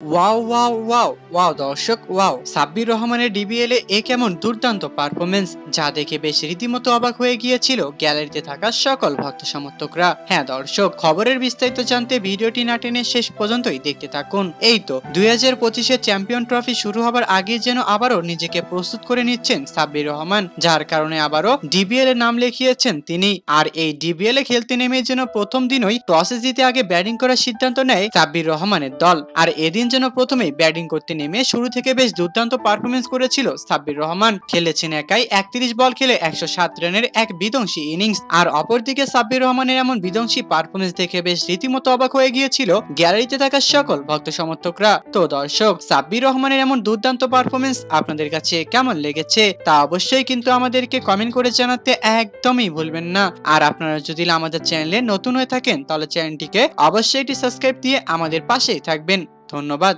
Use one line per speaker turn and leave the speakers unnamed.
Wow wow wow wow দর্শক, wow. Sabbir রহমানের DBL এ কেমন দুর্দান্ত পারফরমেন্স যা দেখে বেশ রীতিমতো অবাক হয়ে গিয়েছিল গ্যালারিতে থাকা সকল ভক্ত সমর্থকরা। হ্যাঁ দর্শক, খবরের বিস্তারিত জানতে ভিডিওটি না টেনে শেষ পর্যন্তই দেখতে থাকুন। এই তো, দুই হাজার পঁচিশে চ্যাম্পিয়ন ট্রফি শুরু হবার আগে যেন আবারও নিজেকে প্রস্তুত করে নিচ্ছেন সাব্বির রহমান, যার কারণে আবারও ডিবিএল এ নাম লিখিয়েছেন তিনি। আর এই ডিবিএল এ খেলতে নেমে যেন প্রথম দিনই টসে জিতে আগে ব্যাটিং করার সিদ্ধান্ত নেয় সাব্বির রহমানের দল। আর এদিন যেন প্রথমেই ব্যাটিং করতে নেমে শুরু থেকে বেশ দুর্দান্ত পারফরমেন্স করেছিল সাব্বির রহমান। খেলেছেন একাই একত্রিশ বল খেলে একশো সাত রানের এক বিধ্বংসী ইনিংস আর অপরদিকে সাব্বির রহমানের এমন বিধ্বংসী পারফরমেন্স দেখে বেশ রীতিমতো অবাক হয়ে গিয়েছিল গ্যালারিতে থাকা সকল ভক্ত সমর্থকরা। তো দর্শক, সাব্বির রহমানের এমন দুর্দান্ত পারফরমেন্স আপনাদের কাছে কেমন লেগেছে তা অবশ্যই কিন্তু আমাদেরকে কমেন্ট করে জানাতে একদমই ভুলবেন না। আর আপনারা যদি আমাদের চ্যানেলে নতুন হয়ে থাকেন, তাহলে চ্যানেলটিকে অবশ্যই এটি সাবস্ক্রাইব দিয়ে আমাদের পাশেই থাকবেন। ধন্যবাদ।